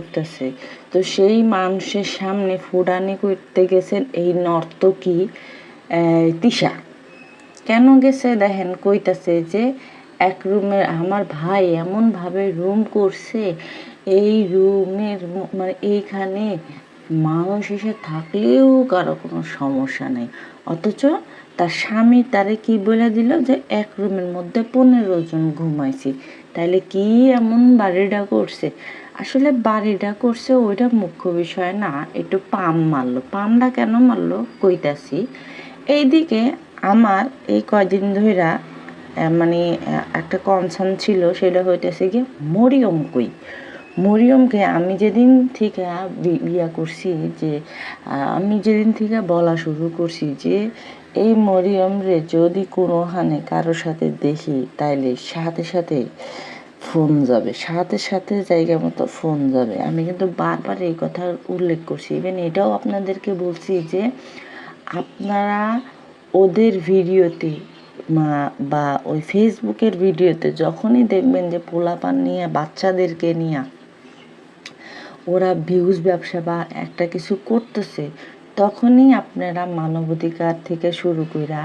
করতেছে। তো সেই মানুষের সামনে ফুডানি করতে গেছেন এই নর্তকী তিশা। কেন গেছে দেখেন, কইতাছে যে, এক রুমে আমার ভাই এমনভাবে রুম করছে, এই রুমের মানে এইখানে মানুষ এসে থাকলেও কারও কোনো সমস্যা নেই। অথচ তার স্বামী তারে কি বলে দিল যে, এক রুমের মধ্যে পনেরো জন ঘুমাইছি। তাইলে কি এমন বাড়িটা করছে? আসলে বাড়িটা করছে ওইটা মুখ্য বিষয় না, একটু পাম মারলো। পামটা কেন মারলো কইতাছি। এইদিকে আমার এই কয়দিন ধইরা মানে একটা কনসার্ন ছিল, সেটা হইতেছে গিয়ে মরিয়ম কই। মরিয়মকে আমি যেদিন থেকে ইয়া করছি যে আমি যেদিন থেকে বলা শুরু করছি যে, এই মরিয়ম রে যদি কোনোখানে কারোর সাথে দেখি, তাইলে সাথে সাথে ফোন যাবে, সাথে সাথে জায়গা মতো ফোন যাবে। আমি কিন্তু বারবার এই কথা উল্লেখ করছি। ইভেন এটাও আপনাদেরকে বলছি যে, আপনারা ওদের ভিডিওতে বা ওই ফেসবুকের ভিডিওতে যখনই দেখবেন যে পোলাপান নিয়ে, বাচ্চাদেরকে নিয়ে ওরা ভিউজ ব্যবসা বা একটা কিছু করতেছে তখনই আপনারা মানবাধিকার থেকে শুরু করা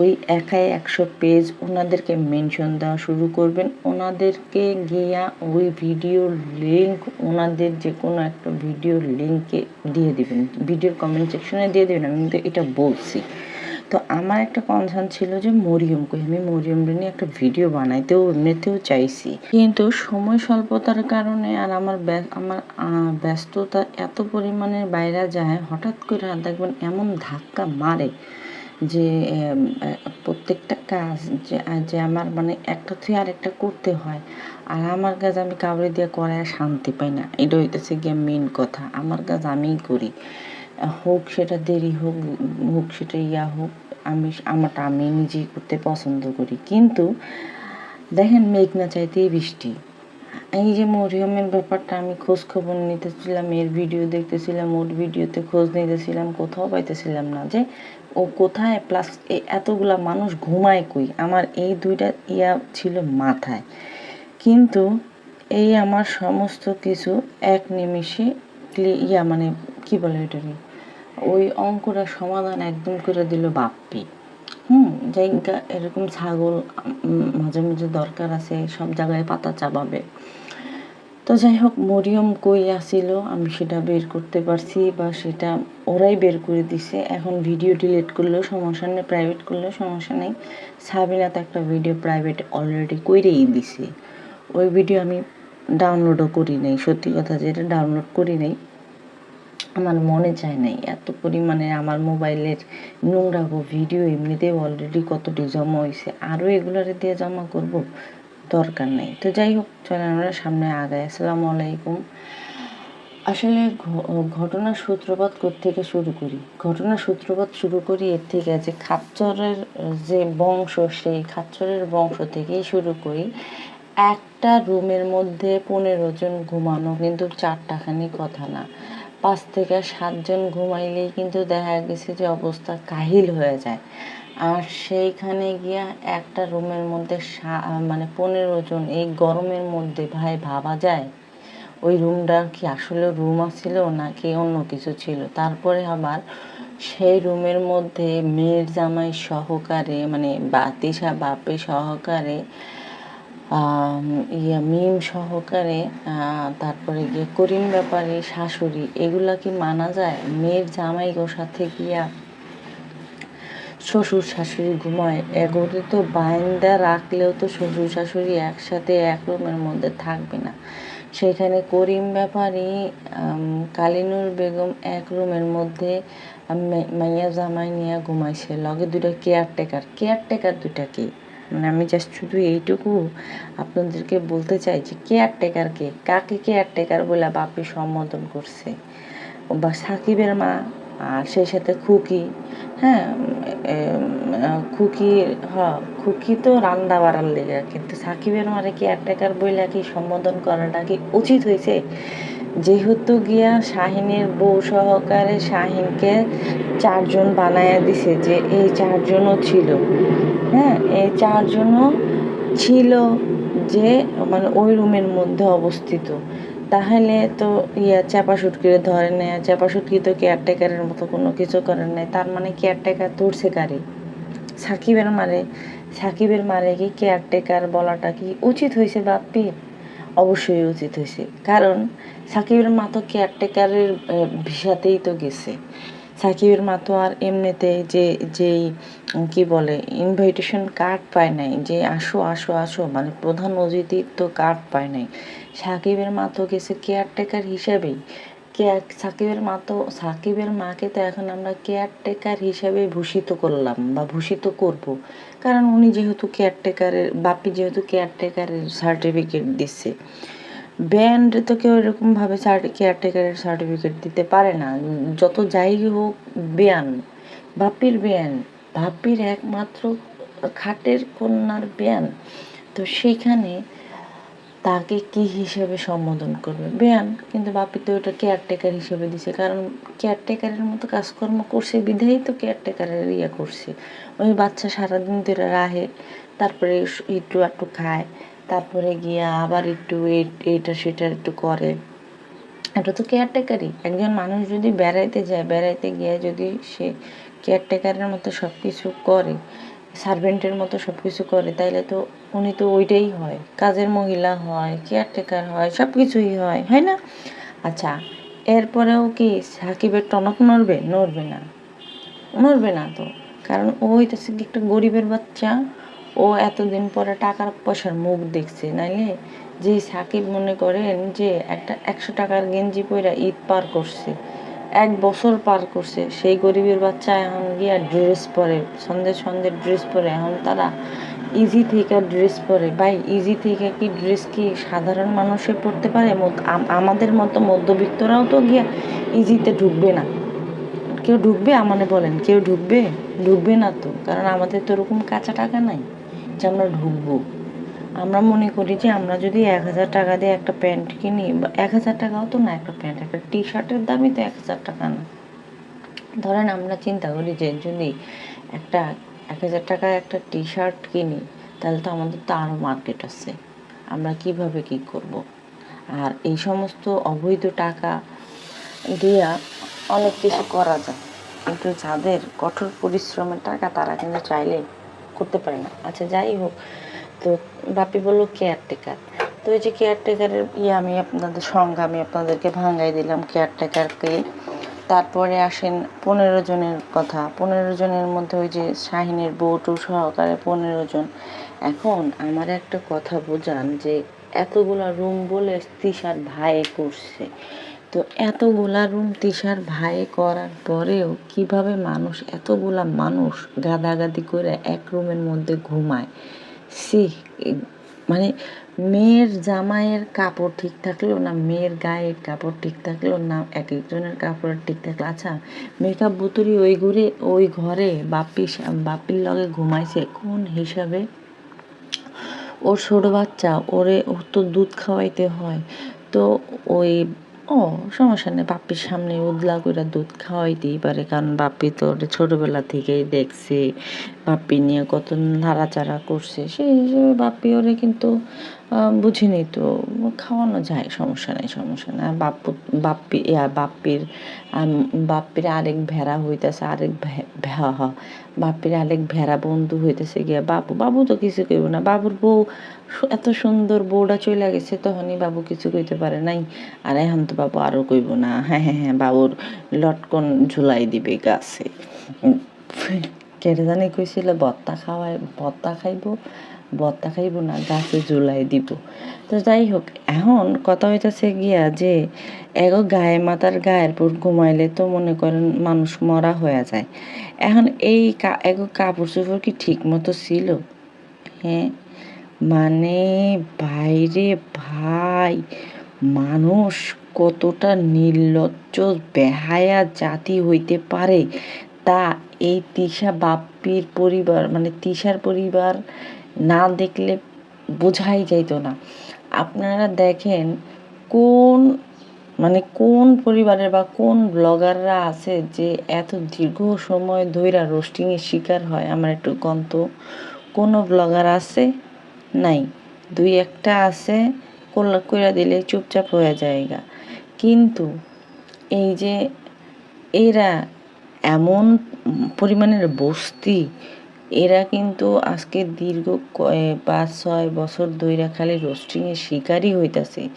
ওই একাই একশো পেজ ওনাদেরকে মেনশন দেওয়া শুরু করবেন। ওনাদেরকে গিয়া ওই ভিডিও লিঙ্ক ওনাদের যে কোনো একটা ভিডিওর লিঙ্কে দিয়ে দেবেন। ভিডিওর কমেন্ট সেকশনে দিয়ে দেবেন। আমি কিন্তু এটা বলছি। তো আমার একটা কনসার্ন ছিল যে মরিয়ম কই। আমি মরিয়ম নিয়ে একটা ভিডিও বানাইতেও, এমনিতেও চাইছি। কিন্তু সময় স্বল্পতার কারণে আর আমার আমার ব্যস্ততা এত পরিমাণে বাইরে যায়, হঠাৎ করে দেখবেন এমন ধাক্কা মারে যে প্রত্যেকটা কাজ যে যে আমার মানে একটা থেকে আরেকটা করতে হয়। আর আমার কাজ আমি কাউরে দিয়ে করায় শান্তি পাই না। এটা হইতেছে গিয়ে মেন কথা। আমার কাজ আমিই করি। হোক সেটা দেরি হোক হোক সেটা ইয়া হোক, আমি আমারটা আমি নিজেই করতে পছন্দ করি। কিন্তু দেখেন মেঘ না চাইতেই বৃষ্টি। এই যে মরিয়মের ব্যাপারটা আমি খোঁজ খবর নিতেছিলাম, এর ভিডিও দেখতেছিলাম, ওর ভিডিওতে খোঁজ নিতেছিলাম, কোথাও পাইতেছিলাম না যে ও কোথায় প্লাস এতগুলা মানুষ ঘুমায় কই? আমার এই দুইটা ইয়া ছিল মাথায়। কিন্তু এই আমার সমস্ত কিছু এক নিমিষে ইয়া মানে কি বলে এটাকে ওই অঙ্কটা সমাধান একদম করে দিল বাপ্পি। হুম জায়গা এরকম ছাগল মাঝে মাঝে দরকার আছে, সব জায়গায় পাতা চাবাবে তো যাই হোক, মরিয়ম কই আসিল, আমি সেটা বের করতে পারছি বা সেটা ওরাই বের করে দিছে। এখন ভিডিও ডিলিট করলেও সমস্যা নেই প্রাইভেট করলেও সমস্যা নেই। সাবিনা তো একটা ভিডিও প্রাইভেট অলরেডি কইরেই দিছে। ওই ভিডিও আমি ডাউনলোডও করি নাই, সত্যি কথা যেটা ডাউনলোড করি নাই। আমার মনে চায় নাই। এত পরিমাণে আমার মোবাইলের নোংরা ভিডিও এমনিতেও অলরেডি কতটি জমা হয়েছে আরও এগুলারে দিয়ে জমা করব? দরকার নেই। তো যাই হোক, চলেন আমরা সামনে আগাই। আসসালামু আলাইকুম। আসলে ঘটনার সূত্রপাত থেকে শুরু করি। ঘটনার সূত্রপাত শুরু করি এর থেকে যে খাচ্চরের যে বংশ, সেই খাচ্চরের বংশ থেকেই শুরু করি। একটা রুমের মধ্যে পনেরো জন ঘুমানো কিন্তু চারটাখানি কথা না। পাঁচ থেকে সাতজন ঘুমাইলেই কিন্তু দেখা গেছে যে অবস্থা কাহিল হয়ে যায়। আর সেইখানে গিয়া একটা রুমের মধ্যে মানে পনেরো জন এই গরমের মধ্যে ভাই ভাবা যায়, ওই রুমটা কি আসলে রুম আছিল নাকি অন্য কিছু ছিল? তারপরে আবার সেই রুমের মধ্যে মেয়ের জামাই সহকারে মানে বাতিসা বাপে সহকারে ইয়া মিম সহকারে তারপরে গিয়ে করিম ব্যাপারে, শাশুড়ি, এগুলা কি মানা যায়? মেয়ের জামাই গো সাথে গিয়া শ্বশুর শাশুড়ি ঘুমায় এগোরে তো বাইন্দা রাখলেও তো শ্বশুর শাশুড়ি একসাথে এক রুমের মধ্যে থাকবে না। সেখানে করিম ব্যাপারী কালিনুর বেগম এক রুমের মধ্যে মাইয়া জামাই নিয়ে ঘুমাইছে। লগে দুটা কেয়ারটেকার কেয়ারটেকার দুটা কে? মানে আমি জাস্ট শুধু এইটুকু আপনাদেরকে বলতে চাই যে কেয়ারটেকারকে কাকে কেয়ারটেকার বলে বাপি সম্বোধন করছে? বা সাকিবের মা, আর সেই সাথে খুকি হ্যাঁ? খুকি হ খুকি তো রান্না বাড়ার লেগে, কিন্তু সাকিবের মারে কি একটাকার বইলা কি সম্বোধন করাটা কি উচিত হয়েছে? যেহেতু গিয়া শাহিনের বউ সহকারে শাহিনকে চারজন বানায়া দিছে যে এই চারজনও ছিল। হ্যাঁ এই চারজনও ছিল যে মানে ওই রুমের মধ্যে অবস্থিত। তাহলে তো ইয়া চাপা সুটকিরে ধরে নেয় চাপা সুটকি তো কেয়ারটেকারের মতো কোনো কিছু করে নেয় তার মানে কেয়ারটেকার ধরছে কারে? সাকিবের মারে সাকিবের মারে কি কেয়ারটেকার বলাটা কি উচিত হয়েছে বাপ্পির অবশ্যই উচিত হয়েছে। কারণ সাকিবের মা তো কেয়ারটেকারের ভিসাতেই তো গেছে। সাকিবের মা তো আর এমনিতে যে, যেই কি বলে ইনভাইটেশন কার্ড পায় নাই, যে আসো আসো আসো মানে প্রধান অতিথির তো কার্ড পায় নাই। সাকিবের মা তো গেছে কেয়ারটেকার হিসাবেই। কেয়ার সাকিবের মা তো, সাকিবের মাকে তো এখন আমরা কেয়ারটেকার হিসাবে ভূষিত করলাম বা ভূষিত করব। কারণ উনি যেহেতু কেয়ারটেকারের বাপি যেহেতু কেয়ারটেকারের সার্টিফিকেট দিচ্ছে ব্যান্ড তো কেউ এরকমভাবে কেয়ারটেকারের সার্টিফিকেট দিতে পারে না। যত যাই হোক ব্যায়াম বাপির ব্যায়াম বাপির একমাত্র খাটের কন্যার ব্যায়াম তো সেইখানে তাকে কি হিসেবে সম্বোধন করবে? বেয়ান, কিন্তু বাপি তো ওটা কেয়ারটেকার হিসেবে দিছে। কারণ কেয়ারটেকারের মতো কাজকর্ম করছে বিধাই তো কেয়ারটেকারের ইয়ে করছে। ওই বাচ্চা সারাদিন ধরে রাহে, তারপরে একটু একটু খায়, তারপরে গিয়া আবার একটু এ- এইটা সেটা একটু করে। এটা তো কেয়ারটেকারই একজন মানুষ যদি বেড়াইতে যায়, বেড়াইতে গিয়ে যদি সে কেয়ারটেকারের মতো সব কিছু করে সার্ভেন্টের মতো সব কিছু করে, তাইলে তো উনি তো ওইটাই হয়। কাজের মহিলা হয় কেয়ারটেকার হয় সব কিছুই হয় হয় না? আচ্ছা এরপরেও কি সাকিবের টনক নড়বে? নড়বে না। নড়বে না তো। কারণ ও হইতেছে কি একটা গরিবের বাচ্চা। ও এতদিন পরে টাকার পয়সার মুখ দেখছে। নাইলে যে সাকিব মনে করেন যে একটা একশো টাকার গেঞ্জি পরে ঈদ পার করছে, এক বছর পার করছে, সেই গরিবের বাচ্চা এখন গিয়া ড্রেস পরে, সন্ধ্যে সন্ধ্যে ড্রেস পরে এখন তারা ইজি থেকে ড্রেস পরে ভাই ইজি থেকে কি ড্রেস কি সাধারণ মানুষে পড়তে পারে? আমাদের মতো মধ্যবিত্তরাও তো গিয়া ইজিতে ঢুকবে না। কেউ ঢুকবে আমানে বলেন, কেউ ঢুকবে? ঢুকবে না তো, কারণ আমাদের তো ওরকম কাঁচা টাকা নাই যে আমরা ঢুকবো। আমরা মনে করি যে আমরা যদি এক হাজার টাকা দিয়ে একটা প্যান্ট কিনি, বা এক হাজার টাকাও তো না একটা প্যান্ট, একটা টি শার্টের দামই তো এক হাজার টাকা না। ধরেন আমরা চিন্তা করি যে যদি একটা এক হাজার টাকায় একটা টি শার্ট কিনি, তাহলে তো আমাদের তো আরও মার্কেট আছে। আমরা কীভাবে কি করব? আর এই সমস্ত অবৈধ টাকা দিয়া অনেক কিছু করা যায়, কিন্তু যাদের কঠোর পরিশ্রমের টাকা তারা কিন্তু চাইলে করতে পারে না। আচ্ছা যাই হোক, তো বাপি বলল কেয়ারটেকার তো এই যে কেয়ারটেকারের ইয়ে আমি আপনাদের সংজ্ঞা আমি আপনাদেরকে ভাঙ্গাই দিলাম কেয়ারটেকারকে তারপরে আসেন পনেরো জনের কথা। পনেরো জনের মধ্যে ওই যে শাহিনের বউটু সহকারে পনেরো জন। এখন আমার একটা কথা বোঝান যে এতগুলা রুম বলে তিশার ভাই করছে। তো এতগুলা রুম তিশার ভাই করার পরেও কীভাবে মানুষ এতগুলা মানুষ গাদাগাদি করে এক রুমের মধ্যে ঘুমায়? সি মানে মেয়ের জামাইয়ের কাপড় ঠিক থাকল না? মেয়ের গায়ের কাপড় ঠিক থাকল না? এক একজনের কাপড় ঠিক থাকল? আচ্ছা মেকআপ বুতুরি ওই ঘুরে, ওই ঘরে বাপ্পি বাপ্পির লগে ঘুমাইছে। কোন হিসাবে? ওর ছোট বাচ্চা, ওরে, ওর তো দুধ খাওয়াইতে হয়। তো ওই, ও, সমস্যা নেই, বাপ্পির সামনে উদলা করে দুধ খাওয়াইতেই পারে, কারণ বাপ্পি তো ছোটবেলা থেকেই দেখছে। বাপ্পি নিয়ে কত নাড়াচাড়া করছে। সেই হিসেবে বাপ্পি ওরে কিন্তু বুঝিনি তো। খাওয়ানো যায় সমস্যা নেই সমস্যা নেই। আর বাপ্পু ইয়া বাপ্পির বাপ্পির আরেক ভেড়া হইতেছে আরেক ভে- ভে- হ, বাপ্পির আরেক ভেড়া বন্ধু হইতেছে গিয়া বাবু বাবু তো কিছু কইব না। বাবুর বউ এত সুন্দর বউটা চলে গেছে তখনই বাবু কিছু কইতে পারে নাই। আর এখন তো বাবু আরও কইব না। হ্যাঁ হ্যাঁ হ্যাঁ বাবুর লটকন ঝুলাই দিবে গাছে। কেটে জানি কইছিল বত্তা খাওয়াই বত্তা খাইব বত্তা খাইব না, গাছে ঝুলাই দিব। তো যাই হোক, এখন কথা হইতাছে গিয়া যে, এগো গায়ে মাতার গায়ের পর ঘুমাইলে তো মনে করেন মানুষ মরা হয়ে যায়। এখন এই এগো কাপড় চোপড় কি ঠিক মতো ছিল? হ্যাঁ মানে বাইরে ভাই, মানুষ কতটা নির্লজ্জ, বেহায়া জাতি হইতে পারে, তা এই তিশা বাপ্পির পরিবার মানে তিশার পরিবার না দেখলে বোঝাই যাইতো না। আপনারা দেখেন কোন মানে কোন পরিবারের বা কোন ব্লগাররা আছে যে এত দীর্ঘ সময় ধইরা রোস্টিংয়ের শিকার হয়? আমার একটু গন্ত। কোনো ব্লগার আছে? নাই। দুই একটা আছে করলে কইরা দিলে চুপচাপ হয়ে যায়গা কিন্তু এই যে এরা এমন পরিমাণের বস্তি এরা কিন্তু আজকে দীর্ঘ পাঁচ, ছয় বছর ধইরা খালি রোস্টিংয়ের শিকারই হইতাছে।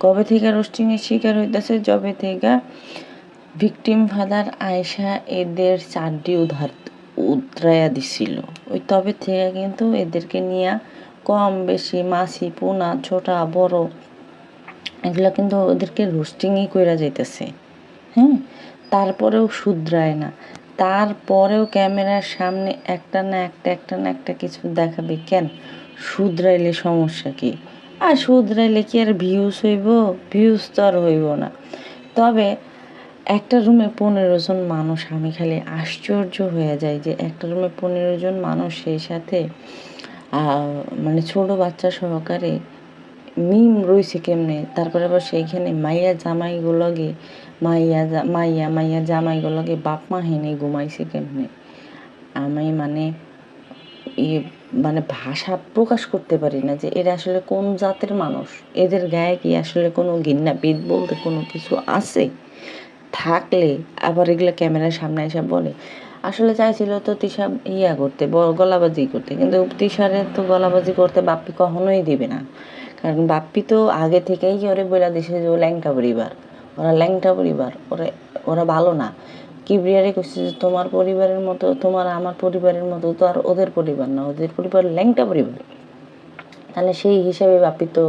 কবে থেকে রোস্টিংয়ের শিকার হইতাছে? যবে থেকে ভিকটিম ফাদার আয়সা এদের চারটি উধার উদ্রায়া দিছিল। ওই তবে থেকে কিন্তু এদেরকে নিয়ে কম বেশি মাছি, পোনা, ছোটা, বড়, এগুলো কিন্তু ওদেরকে রোস্টিংই কইরা যাইতেছে। হ্যাঁ? তারপরেও শুধরায় না। তারপরেও ক্যামেরার সামনে একটা না একটা একটা না একটা কিছু দেখাবে কেন? শুধরাইলে সমস্যা কি? আর শুধরাইলে কি আর ভিউজ হইব? ভিউজ তো আর হইব না। তবে একটা রুমে পনেরো জন মানুষ, আমি খালি আশ্চর্য হয়ে যাই যে একটা রুমে পনেরো জন মানুষ সেই সাথে মানে ছোট বাচ্চা সহকারে মিম রইছে কেমনে? তারপরে আবার সেইখানে মাইয়া জামাইগুলোকে মাইয়া মাইয়া মাইয়া জামাইগুলোকে বাপ মা হেনে ঘুমাইছে কেমনে? আমি মানে ই মানে ভাষা প্রকাশ করতে পারি না যে এরা আসলে কোন জাতের মানুষ? এদের গায়ে কি আসলে কোনো ঘৃণা বিদ বলতে কোনো কিছু আছে? থাকলে আবার এগুলো ক্যামেরার সামনে এসে বলে। আসলে চাইছিল তো তিশা ইয়া করতে গলাবাজি করতে, কিন্তু তিশারে তো গলাবাজি করতে বাপ্পি কখনোই দিবে না। কারণ বাপ্পি তো আগে থেকেই ওরে বলে দিছে যে ও ল্যাংটা পরিবার। ওরা ল্যাংটা পরিবার, ওরা ওরা ভালো না। কিবরিয়ারে কইছে যে, তোমার পরিবারের মতো, তোমার আমার পরিবারের মতো তো আর ওদের পরিবার না, ওদের পরিবার ল্যাংটা পরিবার। তাহলে সেই হিসাবে বাপ্পি তো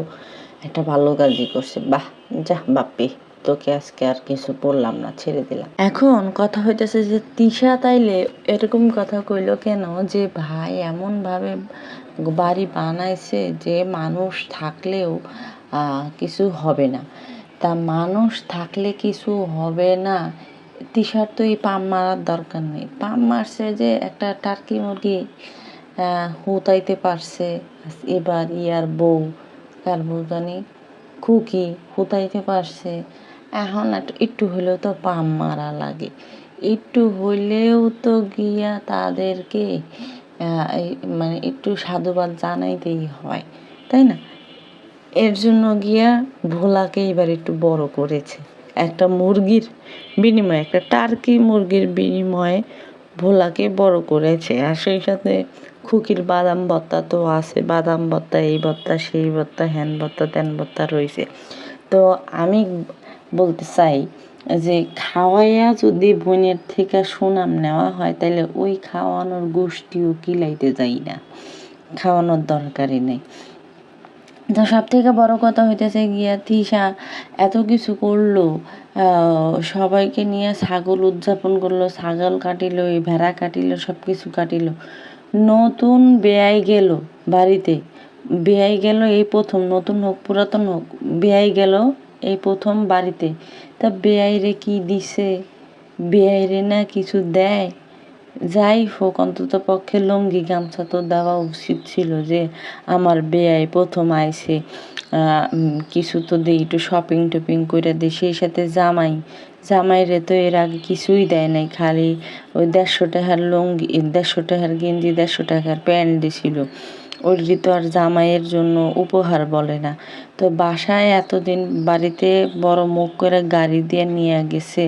একটা ভালো কাজই করছে। বাহ, যা বাপ্পি, তোকে আজকে আর কিছু বললাম না, ছেড়ে দিলাম। এখন কথা হইতেছে যে, তিশা তাইলে এরকম কথা কইলো কেন? যে ভাই এমন ভাবে বাড়ি বানাইছে যে মানুষ থাকলেও কিছু হবে না। তা মানুষ থাকলে কিছু হবে না। তিশার তো এই পাম মারার দরকার নেই। পাম মারছে যে একটা টার্কি মুরগি হুতাইতে পারছে। এবার ইয়ার বউ কার বউ জানি খুকি হুতাইতে পারছে। এখন একটু হলেও তো পাম মারা লাগে। একটু হইলেও তো গিয়া তাদেরকে মানে একটু সাধুবাদ জানাইতেই হয়, তাই না? এর জন্য গিয়া ভোলাকে এবার একটু বড় করেছে। একটা মুরগির বিনিময়ে, একটা টার্কি মুরগির বিনিময়ে ভোলাকে বড় করেছে। আর সেই সাথে খুকির বাদাম ভত্তা তো আছে, বাদাম ভত্তা, এই ভত্তা, সেই ভত্তা, হ্যান ভত্তা, ত্যান ভত্তা রয়েছে। তো আমি বলতে চাই যে খাওয়াইয়া যদি বোনের থেকে সুনাম নেওয়া হয় তাহলে ওই খাওয়ানোর গোষ্ঠীও কিলাইতে যাই না। খাওয়ানোর দরকারই নেই। তো সব থেকে বড় কথা হইতেছে গিয়া তিশা এত কিছু করল সবাইকে নিয়ে ছাগল উদযাপন করল, ছাগল কাটিলো, এই ভেড়া কাটিলো সব কিছু কাটিলো। নতুন বেয়াই গেল বাড়িতে। বেয়াই গেল এই প্রথম, নতুন হোক, পুরাতন হোক বেয়াই গেল এই প্রথম বাড়িতে। তা বেয়াইরে কি দিছে? বেয়াইরে না কিছু দেয়? যাই হোক, অন্তত পক্ষে লুঙ্গি গামছা তো দেওয়া উচিত ছিল যে আমার বেয়াই প্রথম আইসে কিছু তো দিই, একটু শপিং টপিং করে দিই, সেই সাথে জামাই। জামাইরে তো এর আগে কিছুই দেয় নাই, খালি ওই দেড়শো টাকার লুঙ্গি, দেড়শো টাকার গেঞ্জি, দেড়শো টাকার প্যান্ট দিছিল। ওইটি তো আর জামাইয়ের জন্য উপহার বলে না। তো বাসায় এতদিন বাড়িতে বড় মুখ করে গাড়ি দিয়ে নিয়ে গেছে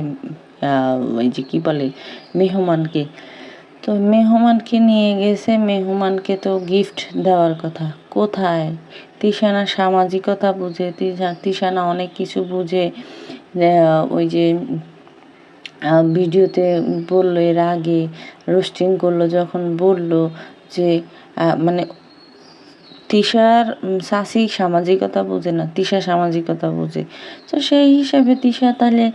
ওই যে কি বলে, মেহমানকে। তো মেহমানকে নিয়ে গেছে। মেহমানকে তো গিফট দেওয়ার কথা। কোথায়? তিশানা সামাজিকতা বুঝে, তিশা, তিশানা অনেক কিছু বুঝে। ওই যে ভিডিওতে বলল এর আগে রোস্টিং করল, যখন বলল যে মানে তিশার সাসি সামাজিকতা বুঝে না, তিশা সামাজিকতা বুঝে। তো সেই হিসাবে তিশা তাহলে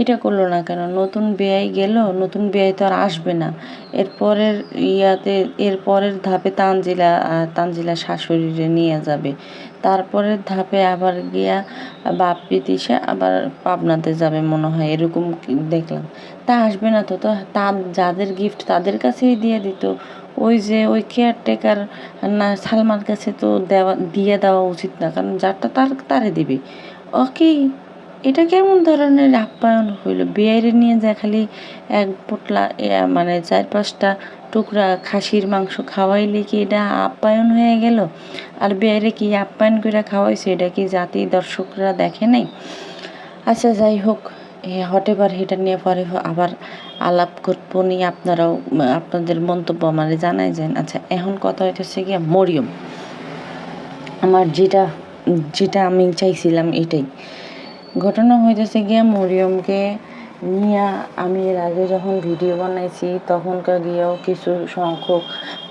এটা করল না কেন? নতুন বেয়াই গেল, নতুন বেয়াই তো আর আসবে না। এরপরের ইয়াতে এরপরের ধাপে তানজিলা তানজিলা শাশুড়িরে নিয়ে যাবে। তারপরের ধাপে আবার গিয়া বাপ্পি তিশা আবার পাবনাতে যাবে মনে হয়, এরকম দেখলাম। তা আসবে না তো তো তা যাদের গিফট তাদের কাছেই দিয়ে দিত। ওই যে ওই কেয়ারটেকার না, সালমার কাছে তো দেওয়া, দিয়ে দেওয়া উচিত না, কারণ যারটা তার, তারে দিবে। ওকে, এটা কেমন ধরনের আপ্যায়ন হইল? বিয়াইরে নিয়ে যায় খালি এক পোটলা মানে চার পাঁচটা টুকরা খাসির মাংস খাওয়াইলে কি এটা আপ্যায়ন হয়ে গেল? আর বেয়ারে কি আপ্যায়ন করে খাওয়াইছে? এটা কি জাতি দর্শকরা দেখে নাই? আচ্ছা যাই হোক হটেবার এটা নিয়ে পরে আবার আলাপ করব নিয়ে আপনারাও আপনাদের মন্তব্য আমারে জানাই যান। আচ্ছা এখন কথা হইতেছে গিয়া মরিয়ম। আমার যেটা যেটা আমি চাইছিলাম এটাই। ঘটনা হইতেছে গিয়া মরিয়মকে নিয়া আমি এর আগে যখন ভিডিও বানাইছি, তখনকার গিয়েও কিছু সংখ্যক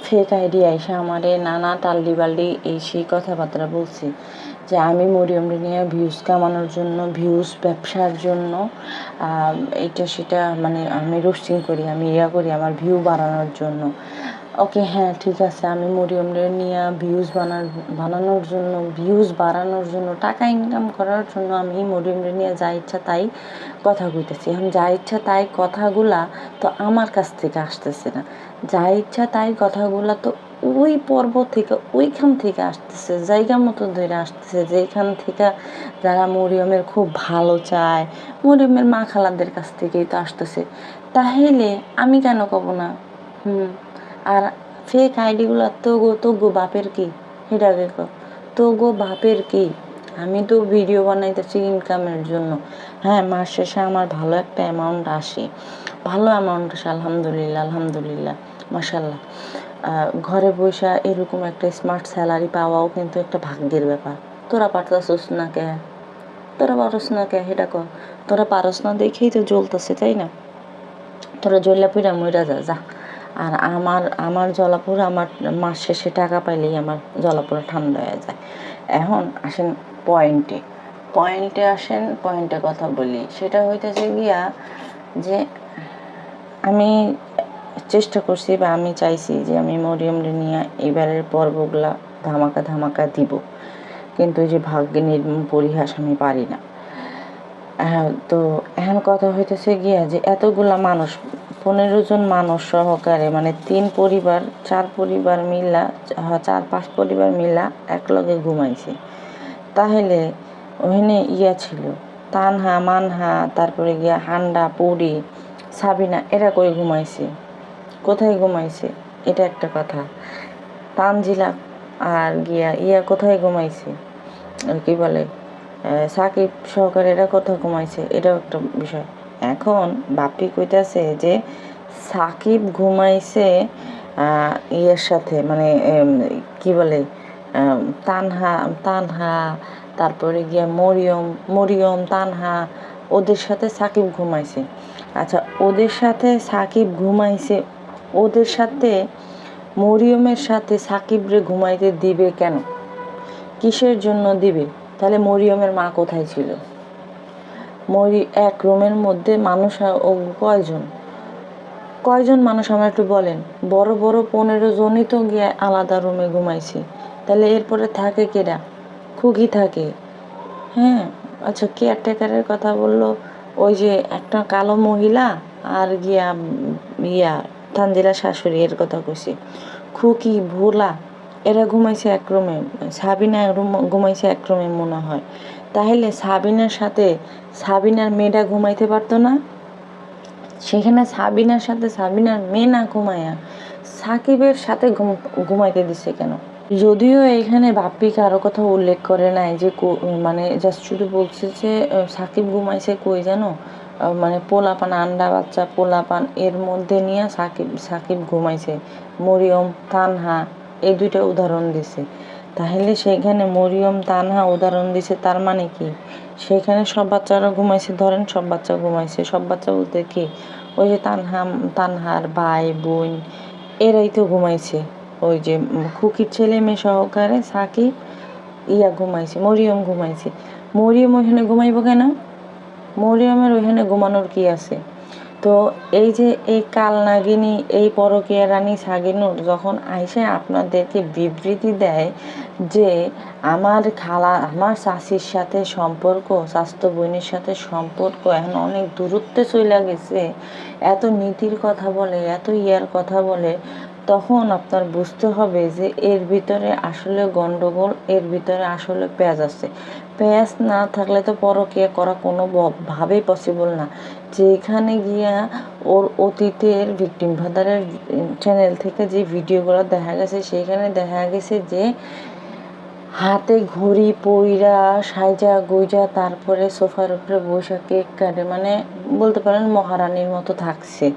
ফেক আইডি এসে আমারে নানা টাল্লি বাল্লি এই সেই কথাবার্তা বলছি। যে আমি মরিয়মকে নিয়ে ভিউজ কামানোর জন্য ভিউজ ব্যবসার জন্য এটা সেটা মানে আমি রোস্টিং করি, আমি ইয়া করি, আমার ভিউ বাড়ানোর জন্য। ওকে হ্যাঁ ঠিক আছে। আমি মরিয়মরে নিয়ে ভিউজ বানার বানানোর জন্য ভিউজ বাড়ানোর জন্য, টাকা ইনকাম করার জন্য আমি মরিয়মরে নিয়ে যা ইচ্ছা তাই কথা কইতেছি। এখন যা ইচ্ছা তাই কথাগুলা তো আমার কাছ থেকে আসতেছে না। যা ইচ্ছা তাই কথাগুলা তো ওই পর্ব থেকে, ওইখান থেকে আসতেছে, জায়গা মতো ধরে আসতেছে যেখান থেকে যারা মরিয়মের খুব ভালো চায়, মরিয়মের মা খালাদের কাছ থেকেই তো আসতেছে। তাহলে আমি কেন কব না? হুম। আর ফেক আইডিগুলো তো গো তো গো বাপের কি? সেটা দেখো তো গো বাপের কি? আমি তো ভিডিও বানাইতেছি ইনকামের জন্য। হ্যাঁ মাস শেষে আমার ভালো একটা অ্যামাউন্ট আসে। ভালো অ্যামাউন্ট আসে, আলহামদুলিল্লাহ আলহামদুলিল্লাহ মাসাল্লাহ ঘরে বসে এরকম একটা স্মার্ট স্যালারি পাওয়াও কিন্তু একটা ভাগ্যের ব্যাপার। তোরা পারতাছিস না কে? তোরা পারস না কে? সেটা কর তোরা পারস না দেখেই তো জ্বলতেছে, তাই না? তোরা জ্বললে পুরা মইরা যা যা। আর আমার আমার জলাপুর আমার মাস শেষে টাকা পাইলেই আমার জলাপুরা ঠান্ডা হয়ে যায়। এখন আসেন পয়েন্টে পয়েন্টে আসেন পয়েন্টে কথা বলি। সেটা হইতেছে গিয়া যে আমি চেষ্টা করছি বা আমি চাইছি যে আমি মরিয়ম নিয়ে এবারের পর্বগুলা ধামাকা ধামাকা দিব। কিন্তু যে ভাগ্যে নির্মম পরিহাস আমি পারি না। তো এখন কথা হইতেছে গিয়া যে এতগুলা মানুষ পনেরো জন মানুষ সহকারে মানে তিন পরিবার চার পরিবার মিলা হ্যাঁ, চার পাঁচ পরিবার মিলা একলগে ঘুমাইছে। তাহলে ওখানে ইয়া ছিল তানহা মানহা তারপরে গিয়া হান্ডা পুরি সাবিনা এরা কই ঘুমাইছে? কোথায় ঘুমাইছে? এটা একটা কথা। তানজিলা আর গিয়া ইয়া কোথায় ঘুমাইছে? কি বলে সাকিব সহকারে এরা কোথায় ঘুমাইছে? এটাও একটা বিষয়। এখন বাপি কইতাছে যে সাকিব ঘুমাইছে ইয়ের সাথে মানে কি বলে তানহা তানহা, তারপরে গিয়া মরিয়ম মরিয়ম, তানহা, ওদের সাথে সাকিব ঘুমাইছে। আচ্ছা ওদের সাথে সাকিব ঘুমাইছে, ওদের সাথে মরিয়মের সাথে সাকিবরে ঘুমাইতে দিবে কেন? কিসের জন্য দিবে? তাহলে মরিয়মের মা কোথায় ছিল? মরি এক রুমের মধ্যে মানুষ ও কয়জন? কয়জন মানুষ আমার একটু বলেন। বড় বড় পনেরো জনই তো গিয়ে আলাদা রুমে ঘুমাইছি। তাহলে এরপরে থাকে কেরা খুকি থাকে। হ্যাঁ আচ্ছা কেয়ারটেকারের কথা বলল, ওই যে একটা কালো মহিলা আর গিয়া ইয়া, তানজিলা শাশুড়ি এর কথা কইছি। খুকি, ভোলা, এরা ঘুমাইছে এক রুমে, সাবিনা রুম, ঘুমাইছে এক রুমে মনে হয়। তাহলে সাবিনার সাথে সাবিনার মেয়েটা ঘুমাইতে পারতো না? সেখানে সাবিনার সাথে সাবিনার মেয়ে না ঘুমায়া সাকিবের সাথে ঘুমাইতে দিছে কেন? যদিও এখানে বাপ্পি কারও কথা উল্লেখ করে নাই যে মানে জাস্ট শুধু বলছে যে সাকিব ঘুমাইছে কই জানো? মানে পোলাপান আন্ডা বাচ্চা পোলাপান এর মধ্যে নিয়ে সাকিব সাকিব ঘুমাইছে। মরিয়ম, তানহা, এই দুইটা উদাহরণ দিছে। তাহলে সেখানে মরিয়ম তানহা উদাহরণ দিছে, তার মানে কি? সেখানে সব বাচ্চারা ঘুমাইছে, ধরেন সব বাচ্চা ঘুমাইছে, সব বাচ্চা বলতে কি? ওই যে তানহা, তানহার ভাই, বোন, এরাই তো ঘুমাইছে। ওই যে খুকির ছেলে মেয়ে সহকারে সাকিব, ইয়া ঘুমাইছে, মরিয়ম ঘুমাইছে। মরিয়ম ওইখানে ঘুমাইব কেন? মরিয়মের ওইখানে ঘুমানোর কি আছে? তো এই যে এই কাল নাগিনী এই পরকীয়া রানী সাগিনুর যখন আইসে আপনাদেরকে বিবৃতি দেয় যে আমার খালা, আমার শাশির সাথে সম্পর্ক, স্বাস্থ্য বোনের সাথে সম্পর্ক এখন অনেক দূরত্বে চলে গেছে, এত নীতির কথা বলে, এত ইয়ার কথা বলে, তখন আপনার বুঝতে হবে যে এর ভিতরে আসলে গন্ডগোল, এর ভিতরে আসলে পেঁয়াজ আছে। পেঁয়াজ না থাকলে তো পরকীয়া করা কোনো ব- ভাবেই পসিবল না। যেখানে গিয়া ওর অতীতের ভিকটিম ফাদারের চ্যানেল থেকে যে ভিডিওগুলো দেখা গেছে, সেখানে দেখা গেছে যে হাতে ঘড়ি পইরা সাইজা গুইজা তারপরে সোফার উপরে বসে কেক কাটে। মানে বলতে পারেন মহারানীর মতো থাকছে।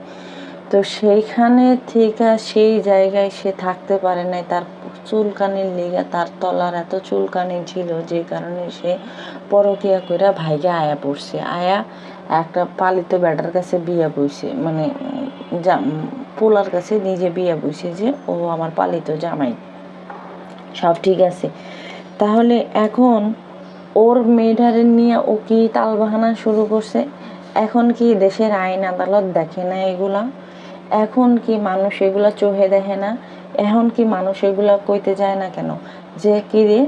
তো সেইখানে থেকে সেই জায়গায় সে থাকতে পারে নাই। তার চুলকানির লেগে, তার তলার এত চুলকানি ছিল যে কারণে সে পরকিয়া কইরা ভাইকে আয়া পড়ছে। আয়া একটা পালিত বেটার কাছে বিয়া বইছে। মানে পোলার কাছে নিজে বিয়া বইছে যে, ও আমার পালিত জামাই। সব ঠিক আছে। তাহলে এখন ওর মেয়েটারে নিয়ে ও কি তালবাহানা শুরু করছে? এখন কি দেশের আইন আদালত দেখে না এগুলা? এখন কি মানুষ এগুলা চোহে দেখে না? এখন কি মানুষ এগুলা কইতে যায় না কেন? যে কি রে,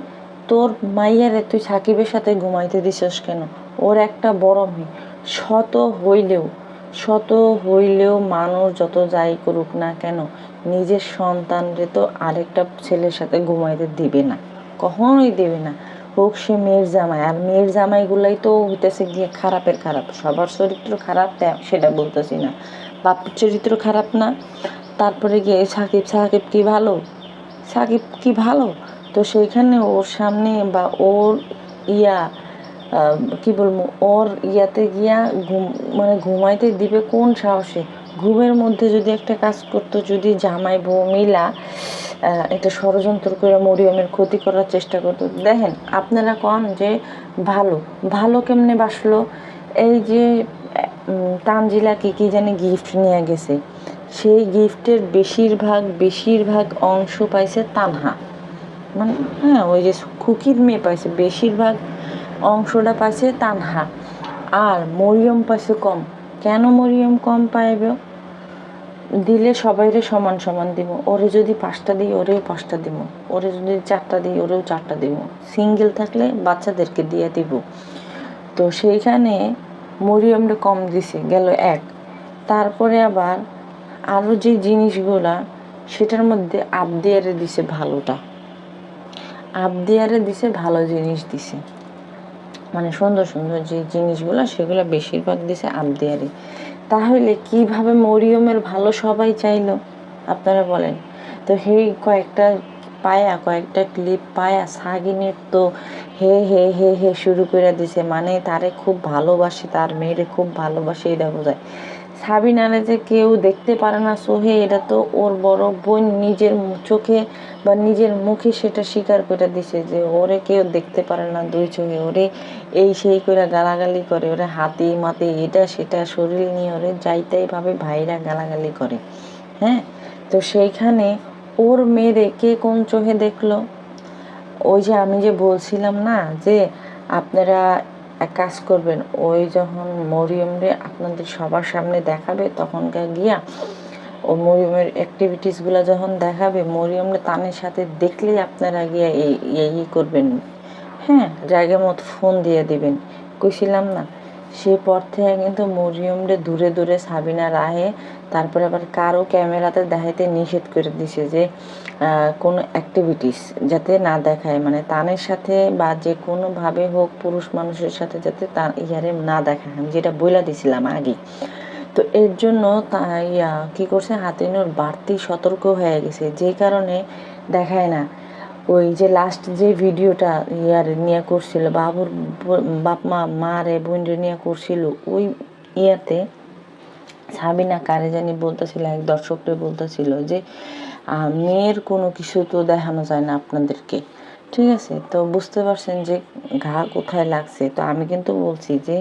তোর মাইয়ারে তুই সাকিবের সাথে ঘুমাইতে দিছস কেন? ওর একটা বড় মেয়ে। শত হইলেও শত হইলেও মানুষ যত যাই করুক না কেন, নিজের সন্তানরে তো আরেকটা ছেলের সাথে ঘুমাইতে দিবে না। কখনোই দেবে না। হোক সে মেয়ের জামাই। আর মেয়ের জামাইগুলাই তো হইতেছে গিয়ে খারাপের খারাপ। সবার চরিত্র খারাপ সেটা বলতেছি না। বাপুর চরিত্র খারাপ না। তারপরে গিয়ে সাকিব সাকিব কি ভালো? সাকিব কি ভালো? তো সেইখানে ওর সামনে বা ওর ইয়া কি বলব, ওর ইয়াতে গিয়া ঘুম মানে ঘুমাইতে দিবে কোন সাহসে? ঘুমের মধ্যে যদি একটা কাজ করতো, যদি জামাই বউ মিলা একটা ষড়যন্ত্র করে মরিয়মের ক্ষতি করার চেষ্টা করতো। দেখেন, আপনারা কন যে ভালো ভালো কেমনে বাসলো? এই যে তানজিলাকে কি জানি গিফট নিয়ে গেছে। সেই গিফটের বেশিরভাগ বেশিরভাগ অংশ পাইছে তানহা। মানে হ্যাঁ ওই যে খুকির মেয়ে পাইছে, বেশিরভাগ অংশটা পাইছে তানহা। আর মরিয়ম পাইছে কম। কেন মরিয়ম কম পাইবে? দিলে সবাইরে সমান সমান দিব। ওরে যদি পাঁচটা দিই, ওরেও পাঁচটা দিব। ওরে যদি চারটা দিই, ওরেও চারটা দিব। সিঙ্গেল থাকলে বাচ্চাদেরকে দিয়ে দিব। তো সেইখানে মরিয়মটা কম দিছে, গেল এক। তারপরে আবার আরও যে জিনিসগুলা, সেটার মধ্যে আবদিয়ারে দিছে ভালোটা। আবদিয়ারে দিছে ভালো জিনিস দিছে। মানে সুন্দর সুন্দর যে জিনিসগুলো, সেগুলো বেশিরভাগ দিছে আবদিয়ারে। তাহলে কীভাবে মরিয়মের ভালো সবাই চাইলো? আপনারা বলেন। তো সেই কয়েকটা পায়া, কয়েকটা ক্লিপ পায়া, সাগিনের তো হে হে হে হে শুরু করে দিছে। মানে তারে খুব ভালোবাসে, তার মেয়েরে খুব ভালোবাসে এটা বোঝায় সাবিনারে যে কেউ দেখতে পারে না সোহে, এটা তো ওর বড় বোন নিজের চোখে বা নিজের মুখে সেটা স্বীকার করে দিছে যে ওরে কেউ দেখতে পারে না দুই চোখে। ওরে এই সেই করে গালাগালি করে, ওরে হাতি মাতি, এটা সেটা, শরীর নিয়ে ওরে যাইতাই ভাবে ভাইরা গালাগালি করে। হ্যাঁ? তো সেইখানে ওর মেয়েরে কে কোন চোখে দেখল? ওই যে আমি যে বলছিলাম না যে আপনারা এক কাজ করবেন, ওই যখন মরিয়মরে আপনাদের সবার সামনে দেখাবে তখনকার গিয়া ও মরিয়মের অ্যাক্টিভিটিসগুলো যখন দেখাবে মরিয়মরে তানের সাথে দেখলেই আপনারা গিয়া এই করবেন। হ্যাঁ জায়গা মতো ফোন দিয়ে দিবেন। কইছিলাম না সে পর থেকে কিন্তু মরিয়মরে দূরে দূরে সাবিনা রাহে, তারপরে আবার কারও ক্যামেরাতে দেখাইতে নিষেধ করে দিছে যে কোনো অ্যাক্টিভিটিস যাতে না দেখায়। মানে তানের সাথে বা যে কোনোভাবে হোক পুরুষ মানুষের সাথে যাতে তার ইয়ারে না দেখায়। আমি যেটা বইলা দিছিলাম আগে। তো এর জন্য তা ইয়া কী করছে? হাতিনুর বাড়তি সতর্ক হয়ে গেছে। যে কারণে দেখায় না। ওই যে লাস্ট যে ভিডিওটা ইয়ার নিয়ে করছিল, বাবুর বাপ মা মা রে নিয়ে করছিল, ওই ইয়াতে সাবিনা কারে জানি বলতেছিল, এক দর্শকরে বলতেছিল যে মেয়ের কোনো কিছু তো দেখানো যায় না আপনাদেরকে। ঠিক আছে? তো বুঝতে পারছেন যে ঘা কোথায় লাগছে। তো আমি কিন্তু বলছি যে,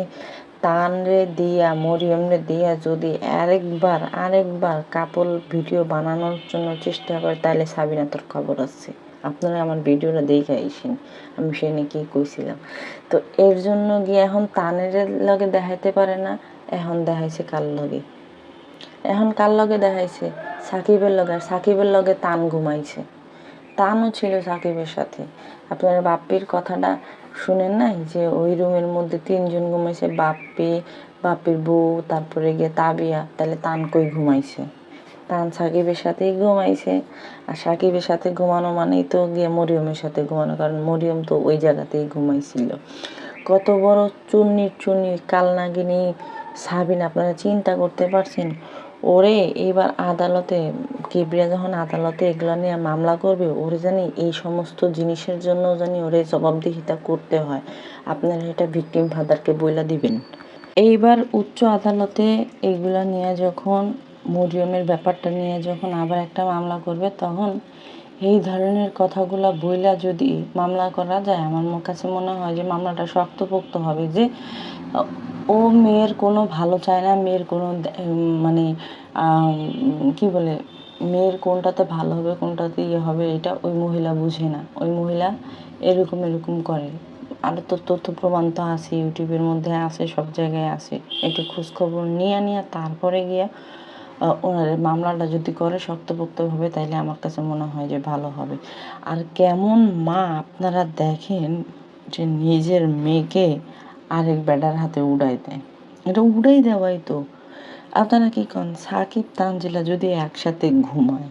তান রে দিয়া, মরিয়ম রে দিয়া যদি আরেকবার আরেকবার কাপল ভিডিও বানানোর জন্য চেষ্টা করে, তাহলে সাবিনা তোর খবর আছে। আপনারা আমার ভিডিওটা দেখে আইসেন। আমি সেনে কি কইছিলাম? তো এর জন্য গিয়ে এখন তানের লগে দেখাইতে পারে না? এখন দেখাইছে কার লগে? এখন কার লগে দেখাইছে? সাকিবের লগে। আর সাকিবের লগে তান ঘুমাইছে। তানও ছিল সাকিবের সাথে। আপনার বাপ্পির কথাটা শুনেন নাই? যে ওই রুমের মধ্যে তিনজন ঘুমাইছে, বাপ্পি, বাপ্পির বউ, তারপরে গিয়ে তাবিয়া। তাহলে তান কই ঘুমাইছে? তান সাকিবের সাথেই ঘুমাইছে। আর সাকিবের সাথে ঘুমানো মানেই তো গিয়ে মরিয়মের সাথে ঘুমানো, কারণ মরিয়ম তো ওই জায়গাতেই ঘুমাইছিল। কত বড় চুন্নির চুন্নি কালনাগিনী সাবিন, আপনারা চিন্তা করতে পারছেন? ওরে, এবার আদালতে, কিবরিয়া যখন আদালতে এগুলো নিয়ে মামলা করবে, ওরে জানি এই সমস্ত জিনিসের জন্য জানি ওরে জবাবদিহিতা করতে হয়। আপনারা এটা ভিকটিম ফাদারকে বইলা দিবেন। এইবার উচ্চ আদালতে এইগুলা নিয়ে যখন মরিয়মের ব্যাপারটা নিয়ে যখন আবার একটা মামলা করবে, তখন এই ধরনের কথাগুলো বইলা যদি মামলা করা যায়, আমার কাছে মনে হয় যে মামলাটা শক্তপোক্ত হবে যে, ও মেয়ের কোনো ভালো চায় না, মেয়ের কোনো মানে কি বলে, মেয়ের কোনটাতে ভালো হবে, কোনটাতে ইয়ে হবে, এটা ওই মহিলা বুঝে না। ওই মহিলা এরকম এরকম করে। আরও তো তথ্য প্রমাণ তো আছে, ইউটিউবের মধ্যে আছে, সব জায়গায় আছে। একটু খোঁজখবর নিয়ে নিয়ে তারপরে গিয়া মামলাটা যদি করে শক্তপোক্তভাবে, তাইলে আমার কাছে মনে হয় যে ভালো হবে। আর কেমন মা আপনারা দেখেন যে নিজের মেয়েকে আরেক বেডার হাতে উড়াই দেয়। এটা উড়াই দেওয়াই তো। আপনারা কি কন সাকিব তানজিলা যদি একসাথে ঘুমায়?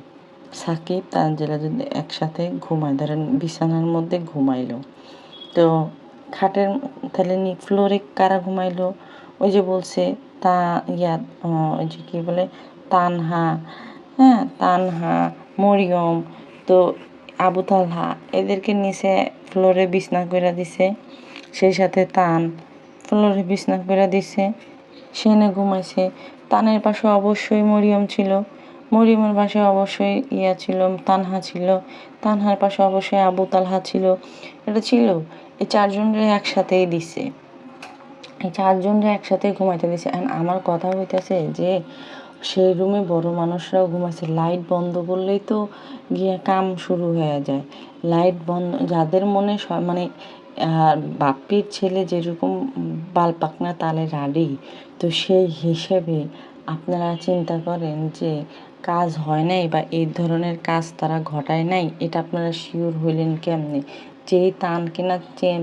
সাকিব তানজিলা যদি একসাথে ঘুমায়, ধরেন বিছানার মধ্যে ঘুমাইলো, তো খাটের তাহলে নি ফ্লোরে কারা ঘুমাইলো? ওই যে বলছে তা ইয়া ওই যে কী বলে তানহা হ্যাঁ তানহা, মরিয়ম, তো আবু তালহা, এদেরকে নিচে ফ্লোরে বিছনা করে দিছে, সেই সাথে তান, ফ্লোরে বিছনা করে দিছে সেনে ঘুমাইছে। তানের পাশে অবশ্যই মরিয়ম ছিল, মরিয়মের পাশে অবশ্যই ইয়া ছিল, তানহা ছিল, তানহার পাশে অবশ্যই আবু তালহা ছিল, এটা ছিল, এই চারজনের একসাথেই দিছে। এই চারজনরে একসাথে ঘুমাইতে দিছে। আমার কথা হইতেছে যে সেই রুমে বড় মানুষরাও ঘুমাইছে লাইট বন্ধ করলেই তো গিয়ে কাম শুরু হয়ে যায়। লাইট বন্ধ যাদের মনে মানে আহ, বাপ্পির ছেলে যেরকম বাল পাকনা তালে রাডি তো সেই হিসেবে আপনারা চিন্তা করেন যে কাজ হয় নাই বা এই ধরনের কাজ তারা ঘটায় নাই এটা আপনারা শিওর হইলেন কেমনে? যেই তান কিনা চেন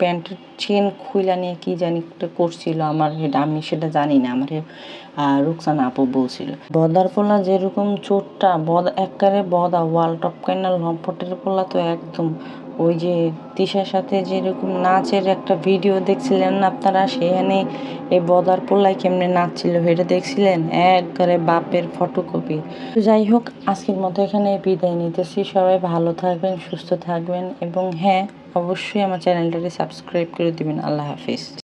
প্যান্টের চেন খুইলা নিয়ে কি জানি একটা করছিল আমার এটা আমি সেটা জানি না, আমার রুকসানা আপু বলছিল। বদার পোলা যেরকম চোটটা বদ, এককারে বদা, ওয়াল টপ কাইনা লম্পটের পোলা তো একদম ওই যে তিশার সাথে যেরকম নাচের একটা ভিডিও দেখছিলেন আপনারা, সেখানে এই বদার পোলায় কেমনে নাচছিল সেটা দেখছিলেন? একবারে বাপের ফটোকপি তো যাই হোক, আজকের মতো এখানে বিদায় নিতেছি। সবাই ভালো থাকবেন, সুস্থ থাকবেন এবং হ্যাঁ অবশ্যই আমার চ্যানেলটাকে সাবস্ক্রাইব করে দেবেন। আল্লাহ হাফিজ।